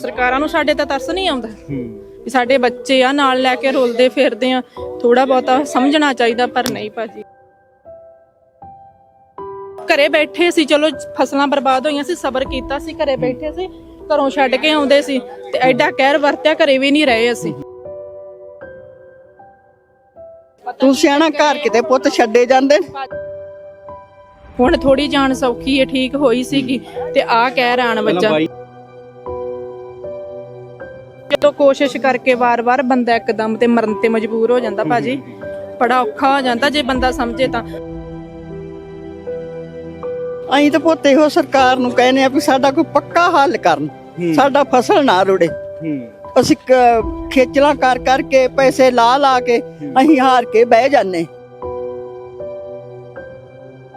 ਸਰਕਾਰਾਂ ਨੂੰ ਸਾਡੇ ਤਾਂ ਤਰਸ ਨਹੀਂ ਆਉਂਦਾ। ਵੀ ਸਾਡੇ ਬੱਚੇ ਆ ਨਾਲ ਲੈ ਕੇ ਰੁਲਦੇ ਫਿਰਦੇ ਆ। ਥੋੜਾ ਬਹੁਤਾ ਸਮਝਣਾ ਚਾਹੀਦਾ ਪਰ ਨਹੀਂ ਭਾਜੀ। ਘਰੇ ਬੈਠੇ ਸੀ ਚਲੋ ਫਸਲਾਂ ਬਰਬਾਦ ਹੋਈਆਂ ਸੀ ਸਬਰ ਕੀਤਾ ਸੀ ਘਰੇ ਬੈਠੇ ਸੀ ਘਰੋਂ ਛੱਡ ਕੇ ਆਉਂਦੇ ਸੀ। ਤੇ ਐਡਾ ਕਹਿਰ ਵਰਤਿਆ ਘਰੇ ਵੀ ਨਹੀਂ ਰਹੇ ਅਸੀਂ। ਤੂੰ ਸਿਆਣਾ ਘਰ ਕਿਤੇ ਪੁੱਤ ਛੱਡੇ ਜਾਂਦੇ? ਨੇ। ਹੁਣ ਥੋੜੀ ਜਾਨ ਸੌਖੀ ਹੈ ਠੀਕ ਹੋਈ ਸੀਗੀ। ਤੇ ਆ ਕਹਿ ਰਾਣ ਬੱਚਾ ਜਦੋਂ ਕੋਸ਼ਿਸ਼ ਕਰਕੇ ਵਾਰ-ਵਾਰ ਬੰਦਾ ਇੱਕਦਮ ਤੇ ਮਰਨ ਤੇ ਮਜਬੂਰ ਹੋ ਜਾਂਦਾ ਭਾਜੀ। ਬੜਾ ਔਖਾ ਹੋ ਜਾਂਦਾ ਜੇ ਬੰਦਾ ਸਮਝੇ ਤਾਂ। ਅਸੀਂ ਤਾਂ ਪੁੱਤ ਇਹੋ ਸਰਕਾਰ ਨੂੰ ਕਹਿੰਦੇ ਆ ਵੀ ਸਾਡਾ ਕੋਈ ਪੱਕਾ ਹੱਲ ਕਰਨ ਸਾਡਾ ਫਸਲ ਨਾ ਰੁੜੇ। ਅਸੀਂ ਖੇਚਲਾਂ ਕਰ ਕਰਕੇ ਪੈਸੇ ਲਾ ਲਾ ਕੇ ਅਸੀਂ ਹਾਰ ਕੇ ਬਹਿ ਜਾਂਦੇ।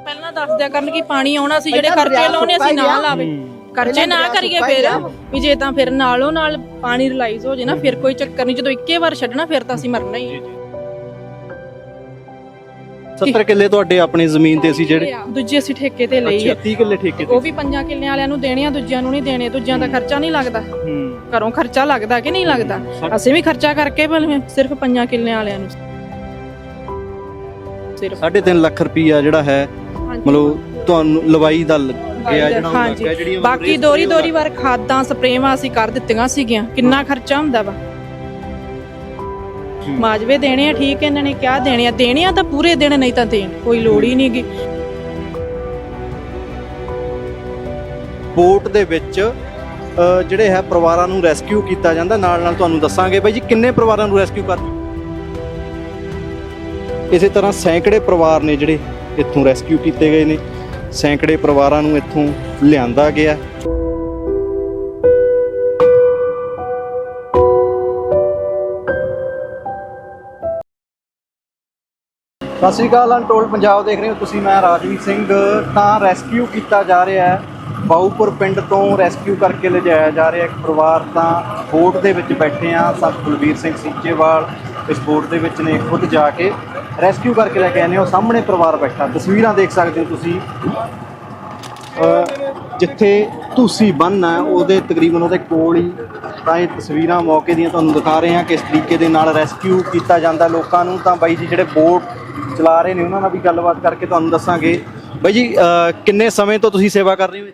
ਪਹਿਲਾਂ ਦੱਸ ਦਿਆ ਕਰਨ ਕਿ ਪਾਣੀ ਆਉਣਾ ਸੀ ਜਿਹੜੇ ਖਰਚੇ ਲਾਉਣੇ ਅਸੀਂ ਨਾ ਹੀ। ਲਾਵੇ ਖਰਚੇ ਨਾ ਕਰੀਏ ਫਿਰ। ਵੀ ਜੇ ਤਾਂ ਫਿਰ ਨਾਲੋਂ ਨਾਲ ਪਾਣੀ ਰਿਲਾਈਜ਼ ਹੋ ਜੇ ਨਾ ਫਿਰ ਕੋਈ ਚੱਕਰ ਨਹੀਂ। ਜਦੋਂ ਇੱਕੇ ਵਾਰ ਛੱਡਣਾ ਫਿਰ ਤਾਂ ਅਸੀਂ ਮਰਨਾ ਹੀ ਹੈ 70 ਕਿੱਲੇ ਤੁਹਾਡੇ ਆਪਣੀ ਜ਼ਮੀਨ ਤੇ ਸੀ ਜਿਹੜੇ ਦੂਜੀ ਅਸੀਂ ਠੇਕੇ ਤੇ ਲਈ ਅੱਛਾ ਹੈ 30 ਕਿੱਲੇ ਠੇਕੇ ਤੇ। ਉਹ ਵੀ ਪੰਜਾਂ ਕਿੱਲਿਆਂ ਵਾਲਿਆਂ ਨੂੰ ਦੇਣੇ ਆ ਦੂਜਿਆਂ ਨੂੰ ਨਹੀਂ ਦੇਣੇ। ਦੂਜਿਆਂ ਦਾ ਖਰਚਾ ਨਹੀਂ ਲੱਗਦਾ। ਹੂੰ। ਘਰੋਂ ਖਰਚਾ ਲੱਗਦਾ ਕਿ ਨਹੀਂ ਲੱਗਦਾ? ਅਸੀਂ ਵੀ ਖਰਚਾ ਕਰਕੇ ਭਲੇ ਸਿਰਫ ਪੰਜਾਂ ਕਿੱਲਿਆਂ ਵਾਲਿਆਂ ਨੂੰ। ਸਿਰਫ। 3.5 ਲੱਖ ਰੁਪਈਆ ਜਿਹੜਾ ਹੈ ਮਤਲਬ ਤੁਹਾਨੂੰ ਲਵਾਈ ਦਾ ਜਿਹੜਾ ਹਾਂਜੀ ਬਾਕੀ ਦੋਰੀ ਦੋਰੀ ਵਾਰ ਖਾਦਾਂ ਸਪਰੇਵਾਂ ਅਸੀਂ ਕਰ ਦਿੱਤੀਆਂ ਸੀਗੀਆਂ। ਕਿੰਨਾ ਖਰਚਾ ਹੁੰਦਾ ਵਾ? ਮਾਜਵੇ ਦੇਣੇ ਆ ਠੀਕ ਹੈ, ਇਹਨਾਂ ਨੇ ਕਿਹਾ ਦੇਣੇ ਆ? ਦੇਣੇ ਆ ਤਾਂ ਪੂਰੇ ਦੇਣ ਨਹੀਂ ਤਾਂ ਦੇਣ ਕੋਈ ਲੋੜ ਹੀ ਨਹੀਂਗੀ ਬੋਟ ਦੇ ਵਿੱਚ ਅ, ਜਿਹੜੇ ਹੈ ਪਰਿਵਾਰਾਂ ਨੂੰ ਰੈਸਕਿਊ ਕੀਤਾ ਜਾਂਦਾ। ਨਾਲ ਨਾਲ ਤੁਹਾਨੂੰ ਦੱਸਾਂਗੇ ਬਾਈ ਜੀ ਕਿੰਨੇ ਪਰਿਵਾਰਾਂ ਨੂੰ ਰੈਸਕਿਊ ਕਰ ਇਸੇ ਤਰ੍ਹਾਂ ਸੈਂਕੜੇ ਪਰਿਵਾਰ ਨੇ ਜਿਹੜੇ ਇੱਥੋਂ ਰੈਸਕਿਊ ਕੀਤੇ ਗਏ ਨੇ। ਸੈਂਕੜੇ ਪਰਿਵਾਰਾਂ ਨੂੰ ਇੱਥੋਂ ਲਿਆਂਦਾ ਗਿਆ। ਸਤਿ ਸ਼੍ਰੀ ਅਕਾਲ ਅਨਟੋਲ ਪੰਜਾਬ ਦੇਖ ਰਹੇ ਹੋ ਤੁਸੀਂ, ਮੈਂ ਰਾਜਵੀਰ ਸਿੰਘ, ਤਾਂ ਰੈਸਕਿਊ ਕੀਤਾ ਜਾ ਰਿਹਾ ਹੈ। ਬਾਊਪੁਰ ਪਿੰਡ ਤੋਂ ਰੈਸਕਿਊ ਕਰਕੇ ਲਿਜਾਇਆ ਜਾ ਰਿਹਾ ਇੱਕ ਪਰਿਵਾਰ ਤਾਂ ਬੋਟ ਦੇ ਵਿੱਚ ਬੈਠੇ ਆ, ਸਭ ਕੁਲਵੀਰ ਸਿੰਘ ਸੀਚੇਵਾਲ ਇਸ ਬੋਟ ਦੇ ਵਿੱਚ ਨੇ ਖੁਦ ਜਾ ਕੇ ਰੈਸਕਿਊ ਕਰਕੇ ਲੈ ਕੇ ਆਏ ਨੇ, ਉਹ ਸਾਹਮਣੇ ਪਰਿਵਾਰ ਬੈਠਾ। ਤਸਵੀਰਾਂ ਦੇਖ ਸਕਦੇ ਹੋ ਤੁਸੀਂ। ਜਿੱਥੇ ਤੁਸੀਂ ਬੰਨ ਹੈ ਉਹਦੇ ਤਕਰੀਬਨ ਉਹਦੇ ਕੋਲ ਹੀ ਤਾਂ ਇਹ ਤਸਵੀਰਾਂ ਮੌਕੇ ਦੀਆਂ ਤੁਹਾਨੂੰ ਦਿਖਾ ਰਹੇ ਹਾਂ ਕਿਸ ਤਰੀਕੇ ਦੇ ਨਾਲ ਰੈਸਕਿਊ ਕੀਤਾ ਜਾਂਦਾ ਲੋਕਾਂ ਨੂੰ। ਤਾਂ ਬਾਈ ਜੀ, ਜਿਹੜੇ ਬੋਟ ਚਲਾ ਰਹੇ ਨੇ, ਉਹਨਾਂ ਨਾਲ ਵੀ ਗੱਲਬਾਤ ਕਰਕੇ ਤੁਹਾਨੂੰ ਦੱਸਾਂਗੇ। ਬਾਈ ਜੀ ਕਿੰਨੇ ਸਮੇਂ ਤੋਂ ਤੁਸੀਂ ਸੇਵਾ ਕਰ ਰਹੇ ਹੋ?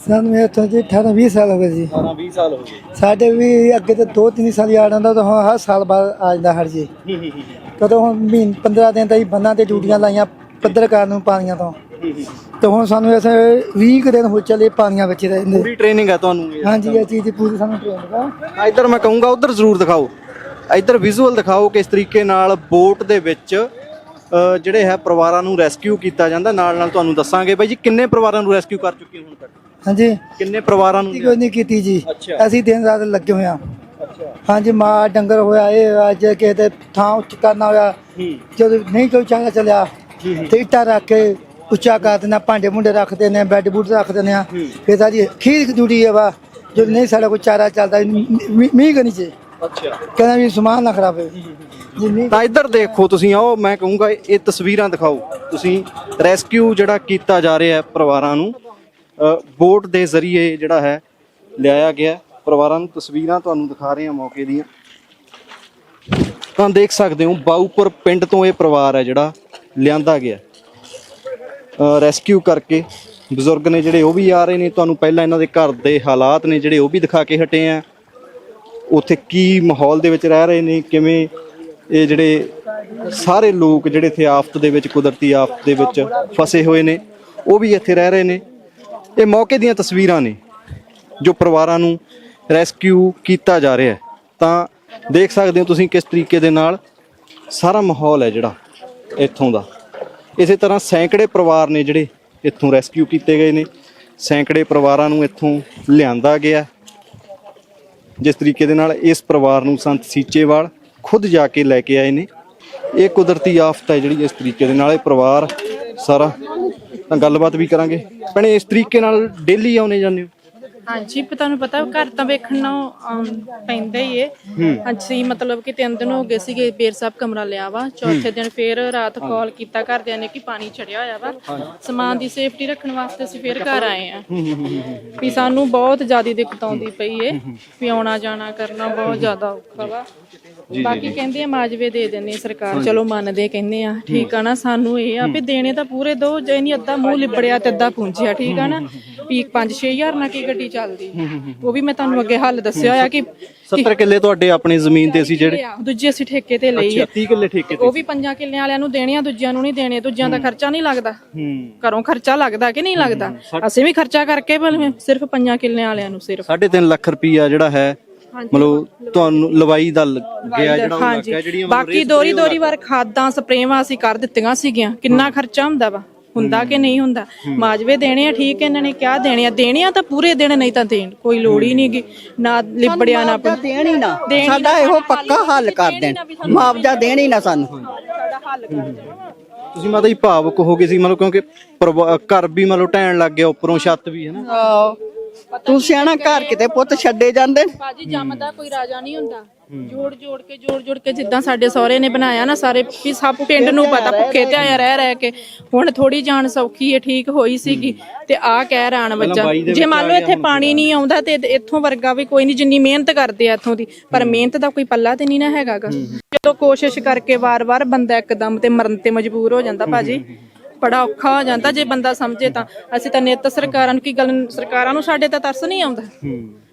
ਸਾਨੂੰ ਇੱਥੋਂ ਜੀ 18 20 ਸਾਲ ਹੋ ਗਏ ਜੀ। 18 20 ਸਾਲ ਹੋ ਗਏ। ਸਾਡੇ ਵੀ ਅੱਗੇ ਤੇ 2-3 ਸਾਲ ਯਾਦ ਆਉਂਦਾ ਤਾਂ ਹੁਣ ਹਰ ਸਾਲ ਬਾਅਦ ਆ ਜਾਂਦਾ ਹਰ ਜੀ। ਕਦੋਂ ਹੁਣ ਮਹੀਨ 15 ਦਿਨ ਤਾਂ ਹੀ ਬੰਨਾਂ ਤੇ ਡਿਊਟੀਆਂ ਲਾਈਆਂ ਪੱਧਰਕਾਰ ਨੂੰ ਪਾਣੀਆਂ ਤੋਂ। ਤੇ ਹੁਣ ਸਾਨੂੰ ਐਸੇ 20 ਕੁ ਦਿਨ ਹੋ ਚੱਲੇ ਪਾਣੀਆਂ ਵਿੱਚ ਰਹਿੰਦੇ। ਪੂਰੀ ਟ੍ਰੇਨਿੰਗ ਹੈ ਤੁਹਾਨੂੰ ਇਹ। ਹਾਂਜੀ ਇਹ ਚੀਜ਼ ਦੀ ਪੂਰੀ ਸਾਨੂੰ ਟ੍ਰੇਨਿੰਗ ਆ। ਤਾਂ ਇੱਧਰ ਮੈਂ ਕਹੂੰਗਾ ਉਧਰ ਜ਼ਰੂਰ ਦਿਖਾਓ। ਇੱਧਰ ਵਿਜ਼ੂਅਲ ਦਿਖਾਓ ਕਿਸ ਤਰੀਕੇ ਨਾਲ ਬੋਟ ਦੇ ਵਿੱਚ ਜਿਹੜੇ ਹੈ ਪਰਿਵਾਰਾਂ ਨੂੰ ਰੈਸਕਿਊ ਕੀਤਾ ਜਾਂਦਾ। ਨਾਲ ਨਾਲ ਤੁਹਾਨੂੰ ਦੱਸਾਂਗੇ। ਬਾਈ ਜੀ ਕਿੰਨੇ ਪਰਿਵਾਰਾਂ ਨੂੰ ਰੈਸਕਿਊ ਕਰ ਚੁੱਕੇ ਹੁਣ ਤੱਕ? ਹਾਂਜੀ। ਕਿੰਨੇ ਪਰਿਵਾਰਾਂ ਨੂੰ ਕੋਈ ਨਹੀਂ ਕੀਤੀ ਜੀ। ਅੱਛਾ। ਅਸੀਂ ਦਿਨ ਰਾਤ ਲੱਗੇ ਹੋਏ ਆ ਅੱਛਾ। ਹਾਂਜੀ ਮਾਂ ਡੰਗਰ ਹੋਇਆ ਇਹ ਅੱਜ ਕਿਸੇ ਦੇ ਥਾਂ ਉੱਚ ਕਰਨਾ ਹੋਇਆ ਹੂੰ। ਜਦੋਂ ਨਹੀਂ ਕੋਈ ਚਾਰਾ ਚੱਲਿਆ ਤੇ ਇੱਟਾਂ ਰੱਖ ਕੇ ਉੱਚਾ ਕਰ ਦਿੰਦੇ ਹਾਂ, ਭਾਂਡੇ ਮੁੰਡੇ ਰੱਖਦੇ ਨੇ ਬੈੱਡ ਬੁੱਡ ਰੱਖ ਦਿੰਦੇ ਆ ਫਿਰ ਸਾਡੀ ਖੀਰ ਜੁੜੀ ਹੈ ਵਾ ਜਦੋਂ ਨਹੀਂ ਸਾਡਾ ਕੋਈ ਚਾਰਾ ਚੱਲਦਾ ਮੀ- ਮੀਂਹ ਕਨੀ ਚ। ਅੱਛਾ। ਕਹਿੰਦਾ ਵੀ ਸਮਾਨ ਨਾ ਖਰਾਬ ਹੋਵੇ ਜੀ ਮੀਂਹ ਤਾਂ ਇੱਧਰ ਦੇਖੋ ਤੁਸੀਂ ਆਓ ਮੈਂ ਕਹੂੰਗਾ ਇਹ ਤਸਵੀਰਾਂ ਦਿਖਾਓ। ਤੁਸੀਂ ਰੈਸਕਿਊ ਜਿਹੜਾ ਕੀਤਾ ਜਾ ਰਿਹਾ ਹੈ ਪਰਿਵਾਰਾਂ ਨੂੰ ਅ, ਬੋਟ ਦੇ ਜ਼ਰੀਏ ਜਿਹੜਾ ਹੈ ਲਿਆਇਆ ਗਿਆ। ਪਰਿਵਾਰਾਂ ਨੂੰ ਤਸਵੀਰਾਂ ਤੁਹਾਨੂੰ ਦਿਖਾ ਰਹੇ ਹਾਂ ਮੌਕੇ ਦੀਆਂ। ਤਾਂ ਦੇਖ ਸਕਦੇ ਹੋ ਬਾਊਪੁਰ ਪਿੰਡ ਤੋਂ ਇਹ ਪਰਿਵਾਰ ਹੈ ਜਿਹੜਾ ਲਿਆਂਦਾ ਗਿਆ। ਰੈਸਕਿਊ ਕਰਕੇ ਬਜ਼ੁਰਗ ਨੇ ਜਿਹੜੇ ਉਹ ਵੀ ਆ ਰਹੇ ਨੇ। ਤੁਹਾਨੂੰ ਪਹਿਲਾਂ ਇਹਨਾਂ ਦੇ ਘਰ ਦੇ ਹਾਲਾਤ ਨੇ ਜਿਹੜੇ ਉਹ ਵੀ ਦਿਖਾ ਕੇ ਹਟੇ ਆ ਉੱਥੇ ਕੀ ਮਾਹੌਲ ਦੇ ਵਿੱਚ ਰਹਿ ਰਹੇ ਨੇ ਕਿਵੇਂ ਇਹ ਜਿਹੜੇ ਸਾਰੇ ਲੋਕ ਜਿਹੜੇ ਇੱਥੇ ਆਫਤ ਦੇ ਵਿੱਚ ਕੁਦਰਤੀ ਆਫਤ ਦੇ ਵਿੱਚ ਫਸੇ ਹੋਏ ਨੇ ਉਹ ਵੀ ਇੱਥੇ ਰਹਿ ਰਹੇ ਨੇ। ਇਹ ਮੌਕੇ ਦੀਆਂ ਤਸਵੀਰਾਂ ਨੇ ਜੋ ਪਰਿਵਾਰਾਂ ਨੂੰ ਰੈਸਕਿਊ ਕੀਤਾ ਜਾ ਰਿਹਾ ਹੈ। ਤਾਂ ਦੇਖ ਸਕਦੇ ਹੋ ਤੁਸੀਂ ਕਿਸ ਤਰੀਕੇ ਦੇ ਨਾਲ ਸਾਰਾ ਮਾਹੌਲ ਹੈ ਜਿਹੜਾ ਇੱਥੋਂ ਦਾ। ਇਸੇ ਤਰ੍ਹਾਂ ਸੈਂਕੜੇ ਪਰਿਵਾਰ ਨੇ ਜਿਹੜੇ ਇੱਥੋਂ ਰੈਸਕਿਊ ਕੀਤੇ ਗਏ ਨੇ। ਸੈਂਕੜੇ ਪਰਿਵਾਰਾਂ ਨੂੰ ਇੱਥੋਂ ਲਿਆਂਦਾ ਗਿਆ ਜਿਸ ਤਰੀਕੇ ਦੇ ਨਾਲ ਇਸ ਪਰਿਵਾਰ ਨੂੰ ਸੰਤ ਸੀਚੇਵਾਲ ਖੁਦ ਜਾ ਕੇ ਲੈ ਕੇ ਆਏ ਨੇ। ਇਹ ਕੁਦਰਤੀ ਆਫਤ ਹੈ ਜਿਹੜੀ ਇਸ ਤਰੀਕੇ ਦੇ ਨਾਲ ਇਹ ਪਰਿਵਾਰ ਸਾਰਾ ਤਾਂ ਗੱਲਬਾਤ ਵੀ ਕਰਾਂਗੇ। ਭੈਣੇ ਇਸ ਤਰੀਕੇ ਨਾਲ ਡੇਲੀ ਆਉਨੇ ਜਾਂਦੇ ਹੋ? ਹਾਂਜੀ ਪਰ ਤੁਹਾਨੂੰ ਪਤਾ ਘਰ ਤਾਂ ਵੇਖਣ ਨੂੰ ਪੈਂਦਾ ਹੀ ਏ। ਅਸੀਂ ਮਤਲਬ ਕਿ ਤਿੰਨ ਦਿਨ ਹੋ ਗਏ ਸੀਗੇ ਬੇਰ ਸਾਹਿਬ ਕਮਰਾ ਲਿਆ ਵਾ। ਚੌਥੇ ਦਿਨ ਫੇਰ ਰਾਤ ਕਾਲ ਕੀਤਾ ਘਰਦਿਆਂ ਨੇ ਕਿ ਪਾਣੀ ਚੜਿਆ ਹੋਇਆ ਵਾ। ਸਮਾਨ ਦੀ ਸੇਫਟੀ ਰੱਖਣ ਵਾਸਤੇ ਅਸੀਂ ਫੇਰ ਘਰ ਆਏ ਆ। ਵੀ ਸਾਨੂੰ ਬਹੁਤ ਜ਼ਿਆਦਾ ਦਿੱਕਤ ਆਉਂਦੀ ਪਈ ਏ ਵੀ ਆਉਣਾ ਜਾਣਾ ਕਰਨਾ ਬਹੁਤ ਜ਼ਿਆਦਾ ਔਖਾ ਵਾ। ਬਾਕੀ ਕਹਿੰਦੇ ਆ ਮਾਜਵੇ ਦੇ ਦਿੰਦੇ ਸਰਕਾਰ। ਚਲੋ ਮੰਨਦੇ ਕਹਿੰਦੇ ਆ ਠੀਕ ਆ ਨਾ ਸਾਨੂੰ ਇਹ ਆ ਵੀ ਦੇਣੇ ਤਾਂ ਪੂਰੇ ਦੋ ਜੇ ਨਹੀਂ ਅੱਧਾ ਮੂੰਹ ਲਿਬੜਿਆ ਤੇ ਅੱਧਾ ਪੁੰਝਿਆ ਠੀਕ ਆ ਨਾ। ਵੀ 5-6000 ਨਾਲ ਕੀ ਗੱਡੀ ਚੱਲਦੀ। ਉਹ ਵੀ ਮੈਂ ਤੁਹਾਨੂੰ ਅੱਗੇ ਹੱਲ ਦੱਸਿਆ ਹੋਇਆ ਕਿ 70 ਕਿੱਲੇ ਤੁਹਾਡੇ ਆਪਣੀ ਜ਼ਮੀਨ ਤੇ ਸੀ ਜਿਹੜੇ? ਦੂਜੀ ਅਸੀਂ ਠੇਕੇ ਤੇ ਲਈ ਆ। 30 ਕਿੱਲੇ ਠੇਕੇ ਤੇ। ਉਹ ਵੀ ਪੰਜਾਂ ਕਿੱਲਿਆਂ ਵਾਲਿਆਂ ਨੂੰ ਦੇਣੇ ਆ ਦੂਜਿਆਂ ਨੂੰ ਨਹੀਂ ਦੇਣੇ ਦੂਜਿਆਂ ਦਾ ਖਰਚਾ ਨਹੀਂ ਲੱਗਦਾ। ਹੂੰ। ਘਰੋਂ ਖਰਚਾ ਲੱਗਦਾ ਕਿ ਨਹੀਂ ਲੱਗਦਾ? ਅਸੀਂ ਵੀ ਖਰਚਾ ਕਰਕੇ ਸਿਰਫ ਪੰਜਾਂ ਕਿੱਲਿਆਂ ਵਾਲਿਆਂ ਨੂੰ ਸਿਰਫ। 3.5 ਲੱਖ ਰੁਪਈਆ ਜਿਹੜਾ ਹੈ ਮਤਲਬ ਤੁਹਾਨੂੰ ਲਵਾਈ ਦਾ ਲੱਗਿਆ ਜਿਹੜਾ ਉਹ ਲੱਗਿਆ ਜਿਹੜੀਆਂ ਬਾਕੀ ਦੋਰੀ ਦੋਰੀ ਵਾਰ ਖਾਦਾਂ ਸਪਰੇਵਾਂ ਅਸੀਂ ਕਰ ਦਿੱਤੀਆਂ ਸੀਗੀਆਂ। ਕਿੰਨਾ ਖਰਚਾ ਹੁੰਦਾ ਵਾ? ਹੁੰਦਾ ਕਿ ਨਹੀਂ ਹੁੰਦਾ? ਮਾਜਵੇ ਦੇਣੇ ਆ ਠੀਕ ਇਹਨਾਂ ਨੇ ਕਿਹਾ ਦੇਣੇ ਆ? ਦੇਣੇ ਆ ਤਾਂ ਪੂਰੇ ਦੇਣ ਨਹੀਂ ਤਾਂ ਦੇਣ ਕੋਈ ਲੋੜ ਹੀ ਨਹੀਂਗੀ ਨਾ ਲਿਬੜਿਆ ਨਾ ਮੁਆਵਜ਼ਾ ਦੇਣ ਹੀ ਨਾ। ਸਾਡਾ ਇਹੋ ਪੱਕਾ ਹੱਲ ਕਰ ਦੇਣ। ਮੁਆਵਜ਼ਾ ਦੇਣ ਹੀ ਨਾ ਸਾਨੂੰ। ਸਾਡਾ ਹੱਲ ਕਰ ਦੇਣ। ਤੁਸੀਂ ਮਾਤਾ ਜੀ ਭਾਵੁਕ ਹੋ ਗਏ ਸੀ ਮਤਲਬ ਕਿਉਂਕਿ ਪਰਿਵਾ- ਘਰ ਵੀ ਮਤਲਬ ਢਹਿਣ ਲੱਗ ਗਿਆ ਉੱਪਰੋਂ ਛੱਤ ਵੀ ਹੈ ਨਾ? ਆਹੋ। ਤੂੰ ਸਿਆਣਾ ਘਰ ਕਿਤੇ ਪੁੱਤ ਛੱਡੇ ਜਾਂਦੇ? ਨੇ ਬਾਜੀ ਜੰਮਦਾ ਕੋਈ ਰਾਜਾ ਨਹੀਂ ਹੁੰਦਾ। ਜੋੜ ਜੋੜ ਕੇ ਜੋੜ ਜੋੜ ਕੇ ਜਿੱਦਾਂ ਸਾਡੇ ਸਹੁਰੇ ਨੇ ਬਣਾਇਆ ਨਾ ਸਾਰੇ ਵੀ ਸਭ ਪਿੰਡ ਨੂੰ ਪਤਾ ਭੁੱਖੇ ਤੇ ਆਇਆ ਰਹਿ ਰਹਿ ਕੇ। ਹੁਣ ਥੋੜੀ ਜਾਨ ਸੌਖੀ ਹੈ ਠੀਕ ਹੋਈ ਸੀਗੀ। ਤੇ ਆ ਕਹਿ ਰਾਣ ਬੱਚਾ। ਜੇ ਮੰਨ ਲਓ ਇੱਥੇ ਪਾਣੀ ਨਹੀਂ ਆਉਂਦਾ ਤੇ ਇੱਥੋਂ ਵਰਗਾ ਵੀ ਕੋਈ ਨਹੀਂ ਜਿੰਨੀ ਮਿਹਨਤ ਕਰਦੇ ਆ ਇੱਥੋਂ ਦੀ। ਪਰ ਮਿਹਨਤ ਦਾ ਕੋਈ ਪੱਲਾ ਤੇ ਨਹੀਂ ਨਾ ਹੈਗਾਗਾ। ਜਦੋਂ ਕੋਸ਼ਿਸ਼ ਕਰਕੇ ਵਾਰ-ਵਾਰ ਬੰਦਾ ਇੱਕਦਮ ਤੇ ਮਰਨ ਤੇ ਮਜਬੂਰ ਹੋ ਜਾਂਦਾ ਭਾਜੀ। ਬੜਾ ਔਖਾ ਹੋ ਜਾਂਦਾ ਜੇ ਬੰਦਾ ਸਮਝੇ ਤਾਂ। ਅਸੀਂ ਤਾਂ ਨਿੱਤ ਸਰਕਾਰਾਂ ਨੂੰ ਕੀ ਗੱਲ ਸਰਕਾਰਾਂ ਨੂੰ ਸਾਡੇ ਤਾਂ ਤਰਸ ਨਹੀਂ ਆਉਂਦਾ।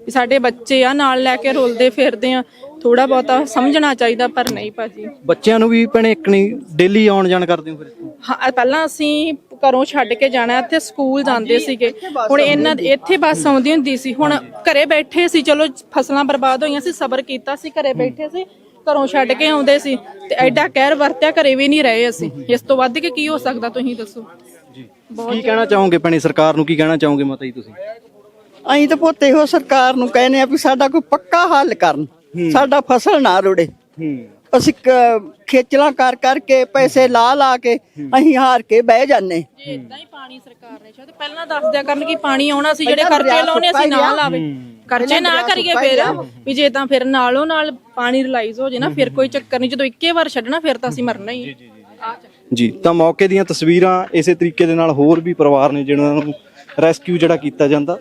ਵੀ ਸਾਡੇ ਬੱਚੇ ਆ ਨਾਲ ਲੈ ਕੇ ਰੋਲਦੇ ਫਿਰਦੇ ਆ। ਥੋੜਾ ਬਹੁਤਾ ਸਮਝਣਾ ਚਾਹੀਦਾ ਪਰ ਨਹੀਂ ਭਾਜੀ। ਬੱਚਿਆਂ ਨੂੰ ਵੀ ਭੈਣੇ ਇੱਕਣੀ ਡੇਲੀ ਆਉਣ ਜਾਣ ਕਰਦੇ ਹੋ ਫਿਰ ਇੱਥੋਂ? ਹਾਂ ਪਹਿਲਾਂ ਅਸੀਂ ਘਰੋਂ ਛੱਡ ਕੇ ਜਾਣਾ ਤੇ ਸਕੂਲ ਜਾਂਦੇ ਸੀਗੇ। ਹੁਣ ਇਹਨਾਂ ਇੱਥੇ ਬੱਸ ਆਉਂਦੀ ਹੁੰਦੀ ਸੀ। ਹੁਣ ਘਰੇ ਬੈਠੇ ਸੀ ਚਲੋ ਫਸਲਾਂ ਬਰਬਾਦ ਹੋਈਆਂ ਸੀ ਸਬਰ ਕੀਤਾ ਸੀ ਘਰੇ ਬੈਠੇ ਸੀ। ਘਰੋਂ ਛੱਡ ਕੇ ਆਉਂਦੇ ਸੀ ਤੇ ਐਡਾ ਕਹਿਰ ਵਰਤਿਆ ਘਰੇ ਵੀ ਨਹੀਂ ਰਹੇ ਅਸੀਂ। ਇਸ ਤੋਂ ਵੱਧ ਕੇ ਕੀ ਹੋ ਸਕਦਾ ਤੁਸੀਂ ਦੱਸੋ? ਕੀ ਕਹਿਣਾ ਚਾਹੋਗੇ ਭੈਣੇ ਸਰਕਾਰ ਨੂੰ? ਕੀ ਕਹਿਣਾ ਚਾਹੋਗੇ ਮਾਤਾ ਜੀ ਤੁਸੀਂ? ਅਸੀਂ ਤਾਂ ਪੁੱਤ ਇਹੋ ਸਰਕਾਰ ਨੂੰ ਕਹਿੰਦੇ ਆ ਵੀ ਸਾਡਾ ਕੋਈ ਪੱਕਾ ਹੱਲ ਕਰਨ ਸਾਡਾ ਫਸਲ ਨਾ ਰੁੜੇ। ਹੂੰ। ਅਸੀਂ ਕ- ਖੇਚਲਾਂ ਕਰ ਕਰਕੇ ਪੈਸੇ ਲਾ ਲਾ ਕੇ ਅਸੀਂ ਹਾਰ ਕੇ ਬਹਿ ਜਾਂਦੇ। ਜੇ ਇਦਾਂ ਹੀ ਪਾਣੀ ਸਰਕਾਰ ਨੇ ਸ਼ਾਇਦ ਪਹਿਲਾਂ ਦੱਸ ਦਿਆ ਕਰਨ ਕਿ ਪਾਣੀ ਆਉਣਾ ਸੀ ਜਿਹੜੇ ਖਰਚੇ ਲਾਉਣੇ ਅਸੀਂ ਨਾ ਲਾਵੇ। ਖਰਚੇ ਨਾ ਕਰੀਏ ਫਿਰ ਵੀ ਜੇ ਤਾਂ ਫਿਰ ਨਾਲੋਂ ਨਾਲ ਪਾਣੀ ਰਿਲਾਈਜ਼ ਹੋ ਜੇ ਨਾ ਫਿਰ ਕੋਈ ਚੱਕਰ ਨਹੀਂ। ਜਦੋਂ ਇੱਕੇ ਵਾਰ ਛੱਡਣਾ ਫਿਰ ਤਾਂ ਅਸੀਂ ਮਰਨਾ ਹੀ। ਜੀ ਤਾਂ ਮੌਕੇ ਦੀਆਂ ਤਸਵੀਰਾਂ ਇਸੇ ਤਰੀਕੇ ਦੇ ਨਾਲ ਹੋਰ ਵੀ ਪਰਿਵਾਰ ਨੇ ਜਿਹਨਾਂ ਨੂੰ ਰੈਸਕਿਊ ਜਿਹੜਾ ਕੀਤਾ ਜਾਂਦਾ।